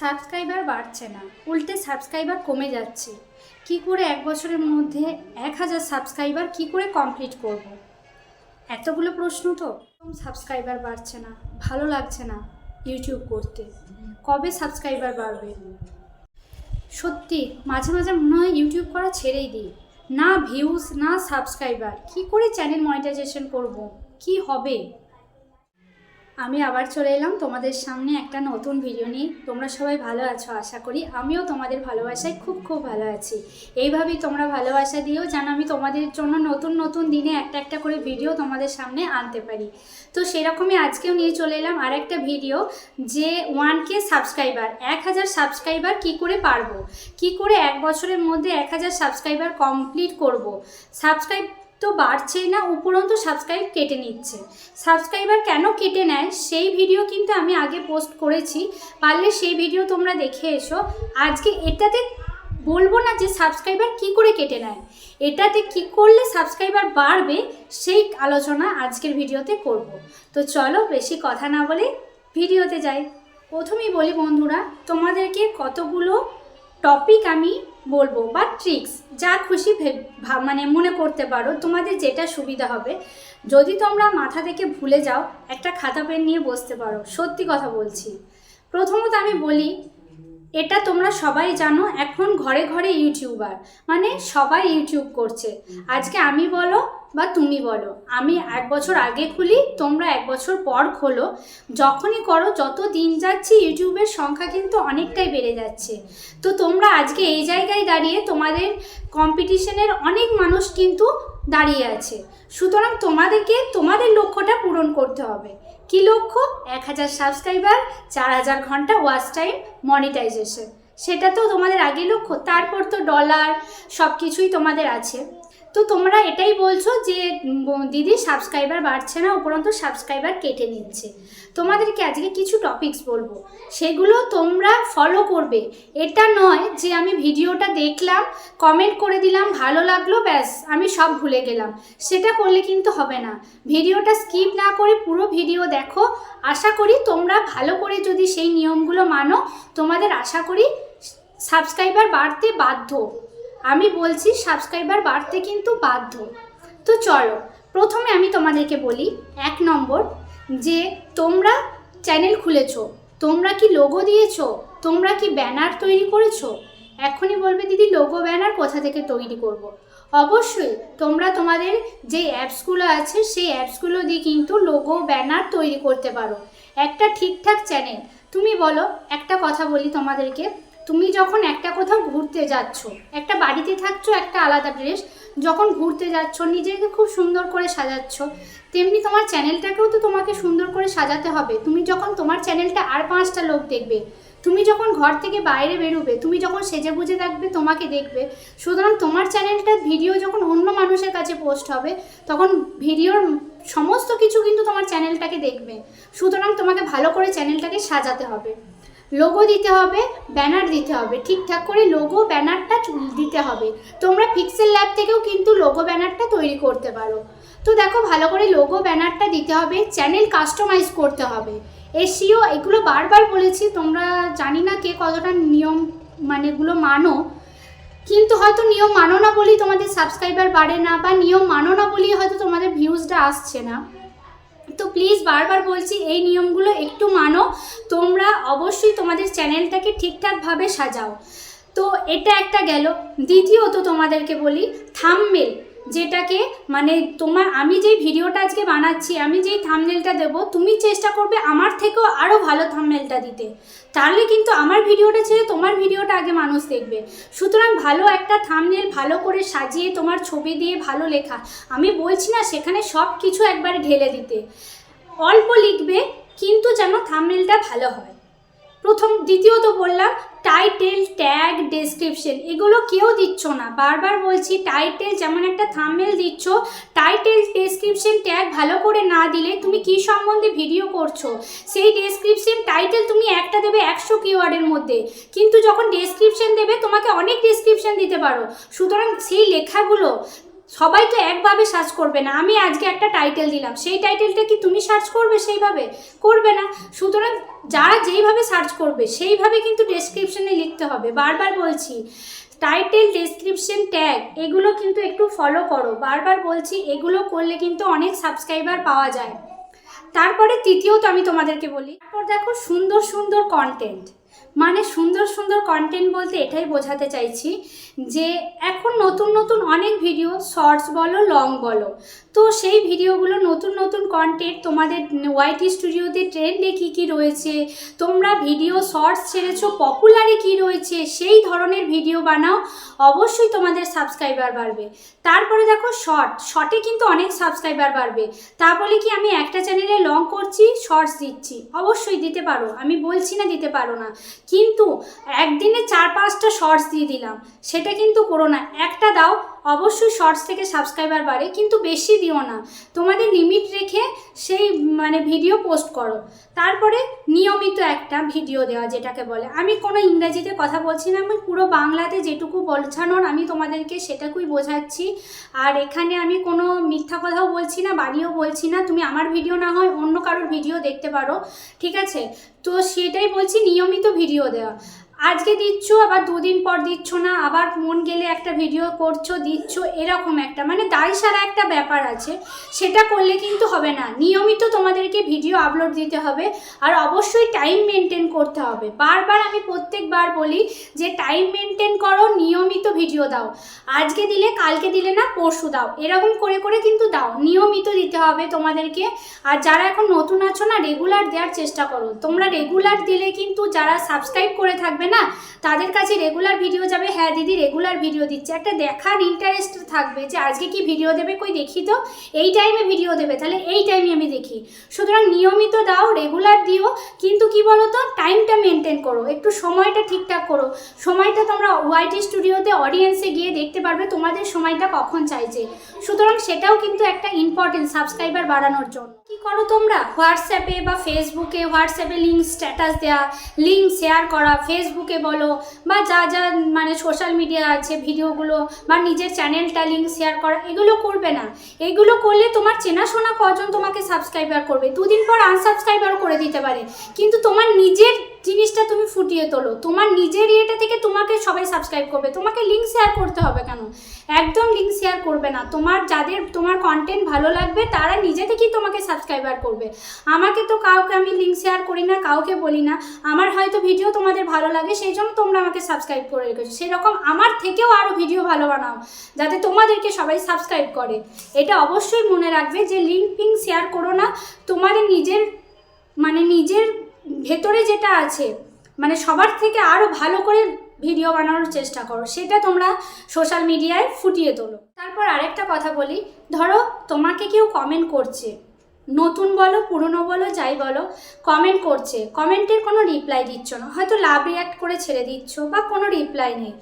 Subscriber বাড়ছে না, উল্টে সাবস্ক্রাইবার কমে যাচ্ছে। কি করে এক বছরের মধ্যে এক হাজার সাবস্ক্রাইবার কি করে কমপ্লিট করব। এতগুলো প্রশ্ন তো। সাবস্ক্রাইবার বাড়ছে না, ভালো লাগছে না ইউটিউব করতে। কবে সাবস্ক্রাইবার বাড়বে? সত্যি, মাঝে মাঝে মনে হয় ইউটিউব করা ছেড়েই দিই। না ভিউজ না সাবস্ক্রাইবার, কি করে চ্যানেল মনিটাইজেশন করব? কি হবে? আমি আবার চলে এলাম তোমাদের সামনে একটা নতুন ভিডিও নিয়ে। তোমরা সবাই ভালো আছো, আশা করি। আমিও তোমাদের ভালোবাসায় খুব খুব ভালো আছি। এইভাবেই তোমরা ভালোবাসা দিও যেন আমি তোমাদের জন্য নতুন নতুন দিনে একটা একটা করে ভিডিও তোমাদের সামনে আনতে পারি। তো সেরকমই আজকেও নিয়ে চলে এলাম আর একটা ভিডিও যে ওয়ান কে সাবস্ক্রাইবার এক হাজার সাবস্ক্রাইবার কী করে পারব? কি করে এক বছরের মধ্যে এক হাজার সাবস্ক্রাইবার কমপ্লিট করব? সাবস্ক্রাইব তো বাড়ছেই না, উপরন্তু সাবস্ক্রাইব কেটে নিচ্ছে। সাবস্ক্রাইবার কেন কেটে নেয়, সেই ভিডিও কিন্তু আমি আগে পোস্ট করেছি। পারলে সেই ভিডিও তোমরা দেখে এসো। আজকে এটাতে বলব না যে সাবস্ক্রাইবার কি করে কেটে নেয়। এটাতে কি করলে সাবস্ক্রাইবার বাড়বে, সেই আলোচনা আজকের ভিডিওতে করব। তো চলো বেশি কথা না বলে ভিডিওতে যাই। প্রথমেই বলি বন্ধুরা, তোমাদেরকে কতগুলো টপিক আমি বলব বা ট্রিক্স যা খুশি মানে মনে করতে পারো, তোমাদের যেটা সুবিধা হবে। যদি তোমরা মাথা থেকে ভুলে যাও, একটা খাতা পেন নিয়ে বসতে পারো। সত্যি কথা বলছি। প্রথমত আমি বলি এটা তোমরা সবাই জানো, এখন ঘরে ঘরে ইউটিউবার। মানে সবাই ইউটিউব করছে। আজকে আমি বলো বা তুমি বলো, আমি এক বছর আগে খুলি, তোমরা এক বছর পর খোলো। যখনই করো, যত দিন যাচ্ছে, ইউটিউবের সংখ্যা কিন্তু অনেকটাই বেড়ে যাচ্ছে। তো তোমরা আজকে এই জায়গায় দাঁড়িয়ে তোমাদের কম্পিটিশনের অনেক মানুষ কিন্তু দাঁড়িয়ে আছে। সুতরাং তোমাদেরকে, তোমাদের লক্ষ্যটা পূরণ করতে হবে। কি লক্ষ্য? এক হাজার সাবস্ক্রাইবার চার হাজার ঘণ্টা ওয়াচ টাইম মনিটাইজেশন সেটা তো তোমাদের আগে লক্ষ্য, তারপর তো ডলার সব কিছুই তোমাদের আছে। তো তোমরা এটাই বলছো যে দিদি সাবস্ক্রাইবার বাড়ছে না, উপরন্ত সাবস্ক্রাইবার কেটে নিচ্ছে। তোমাদেরকে আজকে কিছু টপিকস বলব। সেগুলো তোমরা ফলো করবে। এটা নয় যে আমি ভিডিওটা দেখলাম কমেন্ট করে দিলাম, ভালো লাগল, ব্যাস, আমি সব ভুলে গেলাম। সেটা করলে কিন্তু হবে না। ভিডিওটা স্কিপ না করে পুরো ভিডিও দেখো। আশা করি তোমরা ভালো করে যদি সেই নিয়মগুলো মানো, তোমাদের আশা করি সাবস্ক্রাইবার বাড়তে বাধ্য। আমি বলছি সাবস্ক্রাইবার বাড়তে কিন্তু বাধ্য। তো চলো, প্রথমে আমি তোমাদেরকে বলি এক নম্বর যে তোমরা চ্যানেল খুলেছো, তোমরা কি লোগো দিয়েছ, তোমরা কি ব্যানার তৈরি করেছ? এখনই বলবে দিদি লোগো ব্যানার কোথা থেকে তৈরি করব। অবশ্যই তোমরা তোমাদের যে অ্যাপসগুলো আছে, সেই অ্যাপসগুলো দিয়ে কিন্তু লোগো ব্যানার তৈরি করতে পারো। একটা ঠিকঠাক চ্যানেল তুমি বলো, একটা কথা বলি তোমাদেরকে। তুমি যখন একটা কোথাও ঘুরতে যাচ্ছ, একটা বাড়িতে থাকছো, একটা আলাদা ড্রেস যখন ঘুরতে যাচ্ছ, নিজেকে খুব সুন্দর করে সাজাচ্ছ, তেমনি তোমার চ্যানেলটাকেও তো তোমাকে সুন্দর করে সাজাতে হবে। তুমি যখন তোমার চ্যানেলটা আর পাঁচটা লোক দেখবে, তুমি যখন ঘর থেকে বাইরে বেরোবে, তুমি যখন সেজে বুঝে থাকবে, তোমাকে দেখবে। সুতরাং তোমার চ্যানেলটা ভিডিও যখন অন্য মানুষের কাছে পোস্ট হবে, তখন ভিডিওর সমস্ত কিছু কিন্তু তোমার চ্যানেলটাকে দেখবে। সুতরাং তোমাকে ভালো করে চ্যানেলটাকে সাজাতে হবে। লোগো দিতে হবে ব্যানার দিতে হবে। ঠিকঠাক করে লোগো ব্যানারটা দিতে হবে। তোমরা পিক্সেল ল্যাব থেকেও কিন্তু লোগো ব্যানারটা তৈরি করতে পারো। তো দেখো, ভালো করে লোগো ব্যানারটা দিতে হবে চ্যানেল কাস্টমাইজ করতে হবে। এসিও এগুলো বারবার বলেছি, তোমরা জানি না কে কতটা নিয়ম মানে এগুলো মানো। কিন্তু হয়তো নিয়ম মানো না বলেই তোমাদের সাবস্ক্রাইবার বাড়ে না, বা নিয়ম মানো না বলেই হয়তো তোমাদের ভিউজটা আসছে না। তো প্লিজ বারবার বলছি, এই নিয়মগুলো একটু মানো, তোমরা অবশ্যই তোমাদের চ্যানেলটাকে ঠিকঠাকভাবে সাজাও। তো এটা একটা গেল। দ্বিতীয়ত তোমাদেরকে বলি থামমেল যেটাকে মানে তোমার, আমি যেই ভিডিওটা আজকে বানাচ্ছি, আমি যেই থামনেলটা দেবো, তুমি চেষ্টা করবে আমার থেকেও আরও ভালো থামনেলটা দিতে। তাহলে কিন্তু আমার ভিডিওটা ছেড়ে তোমার ভিডিওটা আগে মানুষ দেখবে। সুতরাং ভালো একটা থামনেল ভালো করে সাজিয়ে তোমার ছবি দিয়ে ভালো লেখা। আমি বলছি না সেখানে সব কিছু একবারে ঢেলে দিতে। অল্প লিখবে কিন্তু যেন থামনেলটা ভালো হয়। প্রথম, দ্বিতীয়ত বললাম টাইটেল ট্যাগ ডেসক্রিপশন এগুলো কেউ দিচ্ছ না। বারবার বলছি টাইটেল যেমন একটা থামমেল দিচ্ছ টাইটেল ডেসক্রিপশন ট্যাগ ভালো করে না দিলে তুমি কি সম্বন্ধে ভিডিও করছ? সেই ডেসক্রিপশন টাইটেল তুমি একটা দেবে একশো কিওয়ার্ডের মধ্যে। কিন্তু যখন ডেসক্রিপশন দেবে, তোমাকে অনেক ডেসক্রিপশন দিতে পারো। সুতরাং সেই লেখাগুলো সবাই তো একভাবে সার্চ করবে না। আমি আজকে একটা টাইটেল দিলাম। সেই টাইটেলটা কি তুমি সার্চ করবে সেইভাবে? করবে না। সুতরাং যারা যেইভাবে সার্চ করবে, সেইভাবে কিন্তু ডেসক্রিপশনে লিখতে হবে। বারবার বলছি টাইটেল ডেসক্রিপশন ট্যাগ এগুলো কিন্তু একটু ফলো করো। বারবার বলছি, এগুলো করলে কিন্তু অনেক সাবস্ক্রাইবার পাওয়া যায়। তারপরে তৃতীয়ত আমি তোমাদেরকে বলি, তারপর দেখো সুন্দর সুন্দর কন্টেন্ট মানে সুন্দর সুন্দর কন্টেন্ট বলতে এটাই বোঝাতে চাইছি যে এখন নতুন নতুন অনেক ভিডিও শর্টস বলো লং বলো। তো সেই ভিডিওগুলো নতুন নতুন কন্টেন্ট তোমাদের ওয়াইটি স্টুডিওতে ট্রেন্ডে কী কী রয়েছে? তোমরা ভিডিও শর্টস ছেড়েছো পপুলারে কী রয়েছে? সেই ধরনের ভিডিও বানাও। অবশ্যই তোমাদের সাবস্ক্রাইবার বাড়বে। তারপরে দেখো শর্ট শর্টে কিন্তু অনেক সাবস্ক্রাইবার বাড়বে। তা বলে কি আমি একটা চ্যানেলে লং করছি শর্টস দিচ্ছি। অবশ্যই দিতে পারো, আমি বলছি না দিতে পারো না। কিন্তু একদিনে চার পাঁচটা শর্টস দিয়ে দিলাম, সেটা কিন্তু করো না। একটা দাও অবশ্যই শর্টস থেকে সাবস্ক্রাইবার বাড়ে, কিন্তু বেশি দিও না। তোমাদের লিমিট রেখে সেই মানে ভিডিও পোস্ট করো। তারপরে নিয়মিত একটা ভিডিও দেওয়া, যেটাকে বলে। আমি কোনো ইংরেজিতে কথা বলছি না, আমি পুরো বাংলাতে যেটুকু বোঝানোর আমি তোমাদেরকে সেটাকুই বোঝাচ্ছি। আর এখানে আমি কোনো মিথ্যা কথাও বলছি না বাড়িও বলছি না। তুমি আমার ভিডিও না হয় অন্য কারোর ভিডিও দেখতে পারো, ঠিক আছে? তো সেটাই বলছি, নিয়মিত ভিডিও দেওয়া। আজকে দিচ্ছ, আবার দুদিন পর দিচ্ছ না, আবার মন গেলে একটা ভিডিও করছ, দিচ্ছ, এরকম একটা। মানে দায় সারা একটা ব্যাপার আছে। সেটা করলে কিন্তু হবে না। নিয়মিত তোমাদেরকে ভিডিও আপলোড দিতে হবে, আর অবশ্যই টাইম মেনটেন করতে হবে। বারবার আমি প্রত্যেকবার বলি যে টাইম মেনটেন করো, নিয়মিত ভিডিও দাও। আজকে দিলে, কালকে দিলে না, পরশু দাও। এরকম করে করে কিন্তু দাও। নিয়মিত দিতে হবে তোমাদেরকে। আর যারা এখন নতুন আছো না রেগুলার দেওয়ার চেষ্টা করো। তোমরা রেগুলার দিলে কিন্তু যারা সাবস্ক্রাইব করে থাকবে তাদের কাছে রেগুলার ভিডিও যাবে। হ্যাঁ দিদি রেগুলার ভিডিও দিচ্ছে। একটা দেখার ইন্টারেস্ট থাকবে যে আজকে কি ভিডিও দেবে কই দেখি তো? এই টাইমে ভিডিও দেবে, তাহলে এই টাইমে আমি দেখি। সুতরাং নিয়মিত দাও রেগুলার দিও। কিন্তু কি বলো তো টাইমটা মেনটেন করো। একটু সময়টা ঠিকঠাক করো। সময়টা তোমরা ওয়াইটি স্টুডিওতে অডিয়েন্সে গিয়ে দেখতে পারবে তোমাদের সময়টা কখন চাইছে। সুতরাং সেটাও কিন্তু একটা ইম্পর্টেন্ট সাবস্ক্রাইবার বাড়ানোর জন্য। করো তোমরা। হোয়াটসঅ্যাপে বা ফেসবুকে হোয়াটসঅ্যাপে লিঙ্ক স্ট্যাটাস দেওয়া লিঙ্ক শেয়ার করা ফেসবুকে বলো, বা যা যা মানে সোশ্যাল মিডিয়া আছে ভিডিওগুলো বা নিজের চ্যানেলটা লিঙ্ক শেয়ার করা, এগুলো করবে না। এগুলো করলে তোমার চেনাশোনা কজন তোমাকে সাবস্ক্রাইবার করবে? দুদিন পর আনসাবস্ক্রাইবারও করে দিতে পারে। কিন্তু তোমার নিজের জিনিসটা তুমি ফুটিয়ে তোলো। তোমার নিজের ইয়েটা থেকে তোমাকে সবাই সাবস্ক্রাইব করবে। তোমাকে লিঙ্ক শেয়ার করতে হবে কেন? একদম লিঙ্ক শেয়ার করবে না। তোমার যাদের, তোমার কন্টেন্ট ভালো লাগবে, তারা নিজে থেকেই তোমাকে সাবস্ক্রাইবার করবে। আমাকে তো কাউকে আমি লিঙ্ক শেয়ার করি না, কাউকে বলি না। আমার হয়তো ভিডিও তোমাদের ভালো লাগে, সেই জন্য তোমরা আমাকে সাবস্ক্রাইব করে রেখেছো। সেরকম আমার থেকেও আরও ভিডিও ভালো বানাও, যাতে তোমাদেরকে সবাই সাবস্ক্রাইব করে। এটা অবশ্যই মনে রাখবে যে লিঙ্ক ফিঙ্ক শেয়ার করো না। তোমাদের নিজের মানে নিজের ভেতরে যেটা আছে মানে সবার থেকে আরও ভালো করে ভিডিও বানানোর চেষ্টা করো, সেটা তোমরা সোশ্যাল মিডিয়ায় ফুটিয়ে তোলো। তারপর আরেকটা কথা বলি, ধরো তোমাকে কেউ কমেন্ট করছে, নতুন বলো, পুরনো বলো, যাই বলো কমেন্ট করছে কমেন্টের কোনো রিপ্লাই দিচ্ছ না, হয়তো লাভ রিয়াক্ট করে ছেড়ে দিচ্ছ বা কোনো রিপ্লাই নেই।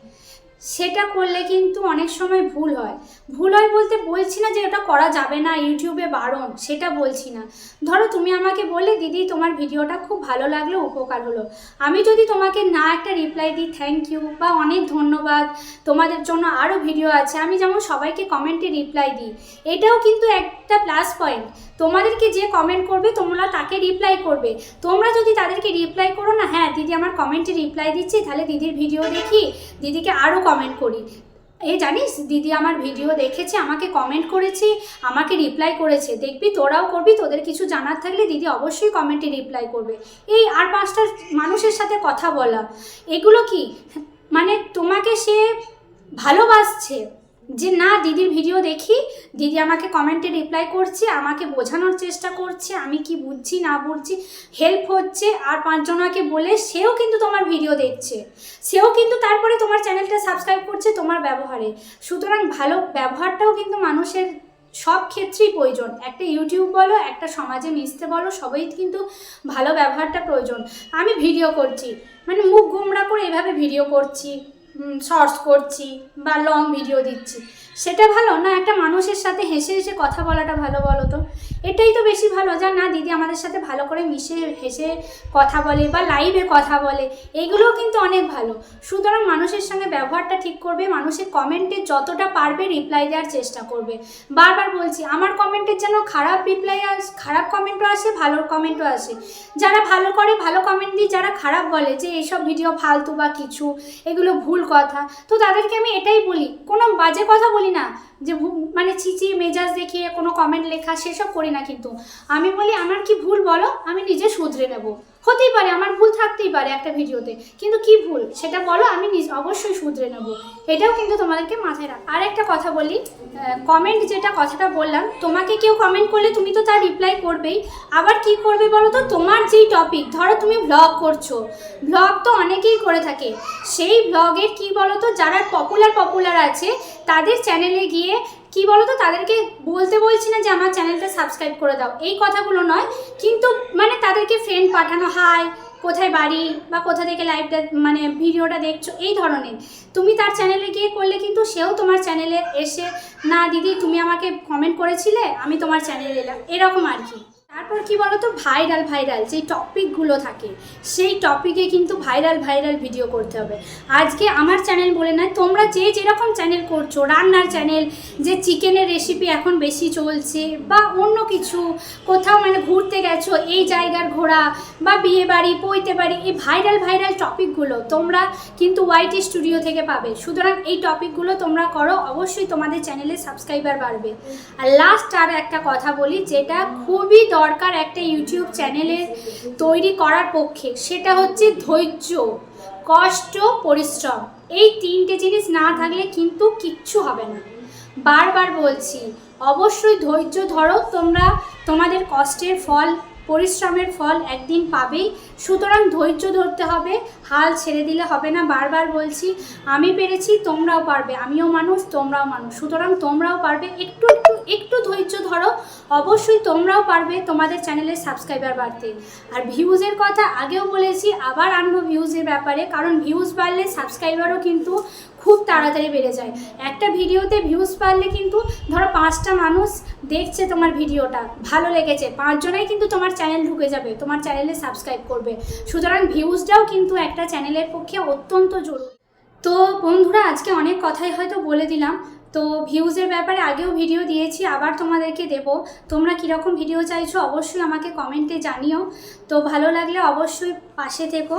সেটা করলে কিন্তু অনেক সময় ভুল হয়। ভুল হয় বলতে বলছি না যে ওটা করা যাবে না, ইউটিউবে বারণ, সেটা বলছি না। ধরো তুমি আমাকে বললে, দিদি, তোমার ভিডিওটা খুব ভালো লাগল, উপকার হলো। আমি যদি তোমাকে না একটা রিপ্লাই দিই থ্যাংক ইউ বা অনেক ধন্যবাদ, তোমাদের জন্য আরও ভিডিও আছে, আমি যেমন সবাইকে কমেন্টে রিপ্লাই দিই। এটাও কিন্তু একটা প্লাস পয়েন্ট তোমাদেরকে যে কমেন্ট করবে, তোমরা তাকে রিপ্লাই করবে। তোমরা যদি তাদেরকে রিপ্লাই করো না হ্যাঁ দিদি আমার কমেন্টে রিপ্লাই দিচ্ছি, তাহলে দিদির ভিডিও দেখি, দিদিকে আরও কমেন্ট করি। এ জানিস, দিদি আমার ভিডিও দেখেছে, আমাকে কমেন্ট করেছে, আমাকে রিপ্লাই করেছে। দেখবি, তোরাও করবি, তোদের কিছু জানার থাকলে দিদি অবশ্যই কমেন্টে রিপ্লাই করবে। এই আর পাঁচটা মানুষের সাথে কথা বলা। এগুলো কি? মানে তোমাকে সে ভালোবাসছে। যে না, দিদির ভিডিও দেখি। দিদি আমাকে কমেন্টে রিপ্লাই করছে, আমাকে বোঝানোর চেষ্টা করছে, আমি কি বুঝছি, না বুঝছি হেল্প হচ্ছে। আর পাঁচজনাকে বলে সেও কিন্তু তোমার ভিডিও দেখছে। সেও কিন্তু তারপরে তোমার চ্যানেলটা সাবস্ক্রাইব করছে তোমার ব্যবহারে। সুতরাং ভালো ব্যবহারটাও কিন্তু মানুষের সব ক্ষেত্রেই প্রয়োজন। একটা ইউটিউব বলো, একটা সমাজে মিশতে বলো, সবাই কিন্তু ভালো ব্যবহারটা প্রয়োজন। আমি ভিডিও করছি। মানে মুখ গুমরা করে এভাবে ভিডিও করছি। শর্টস করছি বা লং ভিডিও দিচ্ছি। সেটা ভালো না একটা মানুষের সাথে হেসে হেসে কথা বলাটা ভালো বলো তো? এটাই তো বেশি ভালো, যা না দিদি আমাদের সাথে ভালো করে মিশে হেসে কথা বলে বা লাইভে কথা বলে, এগুলোও কিন্তু অনেক ভালো। সুতরাং মানুষের সঙ্গে ব্যবহারটা ঠিক করবে, মানুষের কমেন্টে যতটা পারবে রিপ্লাই দেওয়ার চেষ্টা করবে। বারবার বলছি, আমার কমেন্টের যেন খারাপ রিপ্লাই আস, খারাপ কমেন্টও আসে, ভালো কমেন্টও আসে। যারা ভালো করে ভালো কমেন্ট দিই যারা খারাপ বলে যে এইসব ভিডিও ফালতু বা কিছু, এগুলো ভুল কথা, তো তাদেরকে আমি এটাই বলি, কোনো বাজে কথা বলি না। যে মানে চিচি, মেজাজ দেখিয়ে কোনো কমেন্ট লেখা, সেসব করি না কিন্তু। আমি বলি, আমার কি ভুল বলো? আমি নিজে শুধরে নেব। হতেই পারে, আমার ভুল থাকতেই পারে একটা ভিডিওতে। কিন্তু কি ভুল? সেটা বলো, আমি নিজ অবশ্যই শুধরে নেব। এটাও কিন্তু তোমাদেরকে মাথায় রাখ আর একটা কথা বলি কমেন্ট যেটা কথাটা বললাম, তোমাকে কেউ কমেন্ট করলে তুমি তো তার রিপ্লাই করবেই। আবার কি করবে বলো তো? তোমার যেই টপিক ধরো তুমি ব্লগ করছ। ব্লগ তো অনেকেই করে থাকে। সেই ব্লগের কি বলো তো? যারা পপুলার পপুলার আছে, তাদের চ্যানেলে গিয়ে কি বলো তো তাদেরকে বলতে বলছি না যে আমার চ্যানেলটা সাবস্ক্রাইব করে দাও। এই কথাগুলো নয়, কিন্তু মানে তাদেরকে ফ্রেন্ড পাঠানো, হাই, কোথায় বাড়ি? বা কোথা থেকে লাইভটা মানে ভিডিওটা দেখছ, এই ধরনের। তুমি তার চ্যানেলে গিয়ে করলে কিন্তু সেও তোমার চ্যানেলে এসে, না, দিদি, তুমি আমাকে কমেন্ট করেছিলে, আমি তোমার চ্যানেলে এলাম। এরকম আর কি। তারপর কি বলো তো ভাইরাল ভাইরাল যে টপিকগুলো থাকে, সেই টপিকে কিন্তু ভাইরাল ভাইরাল ভিডিও করতে হবে। আজকে আমার চ্যানেল বলে নয়, তোমরা যে যেরকম চ্যানেল করছ, রান্নার চ্যানেল যে চিকেনের রেসিপি এখন বেশি চলছে, বা অন্য কিছু, কোথাও মানে ঘুরতে গেছো, এই জায়গার ঘোরা, বা বিয়ে বাড়ি, পৈতে বাড়ি, এই ভাইরাল ভাইরাল টপিকগুলো তোমরা কিন্তু ওয়াইটি স্টুডিও থেকে পাবে। সুতরাং এই টপিকগুলো তোমরা করো, অবশ্যই তোমাদের চ্যানেলে সাবস্ক্রাইবার বাড়বে। আর লাস্ট আর একটা কথা বলি, যেটা খুবই দরকার একটা ইউটিউব চ্যানেলের তৈরি করার পক্ষে, সেটা হচ্ছে ধৈর্য, কষ্ট, পরিশ্রম। এই তিনটে জিনিস না থাকলে কিন্তু কিচ্ছু হবে না। বারবার বলছি, অবশ্যই ধৈর্য ধরো, তোমরা তোমাদের কষ্টের ফল, পরিশ্রমের ফল একদিন পাবেই। সুতরাং ধৈর্য ধরতে হবে, হাল ছেড়ে দিলে হবে না। বারবার বলছি, আমি পেরেছি, তোমরাও পারবে। আমিও মানুষ, তোমরাও মানুষ। সুতরাং তোমরাও পারবে, একটু একটু ধৈর্য ধরো। অবশ্যই তোমরাও পারবে তোমাদের চ্যানেলের সাবস্ক্রাইবার বাড়তে। আর ভিউজের কথা আগেও বলেছি, আবার আনব ভিউজের ব্যাপারে, কারণ ভিউজ বাড়লে সাবস্ক্রাইবারও কিন্তু খুব তাড়াতাড়ি বেড়ে যায়। একটা ভিডিওতে ভিউজ বাড়লে কিন্তু ধরো পাঁচটা মানুষ দেখছে তোমার ভিডিওটা, ভালো লেগেছে। পাঁচজনাই কিন্তু তোমার চ্যানেল ঢুকে যাবে, তোমার চ্যানেলে সাবস্ক্রাইব করবে। সুতরাং ভিউজটাও কিন্তু একটা চ্যানেলের পক্ষে অত্যন্ত জরুরি। তো বন্ধুরা, আজকে অনেক কথাই হয়তো বলে দিলাম। তো ভিউজের ব্যাপারে আগেও ভিডিও দিয়েছি, আবার তোমাদেরকে দেব। তোমরা কীরকম ভিডিও চাইছো অবশ্যই আমাকে কমেন্টে জানিও। তো ভালো লাগলে অবশ্যই পাশে থেকো।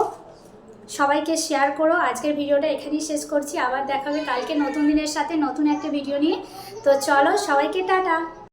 সবাইকে শেয়ার করো। আজকের ভিডিওটা এখানেই শেষ করছি। আবার দেখাবে কালকে নতুন দিনের সাথে নতুন একটা ভিডিও নিয়ে। তো চলো সবাইকে টাটা।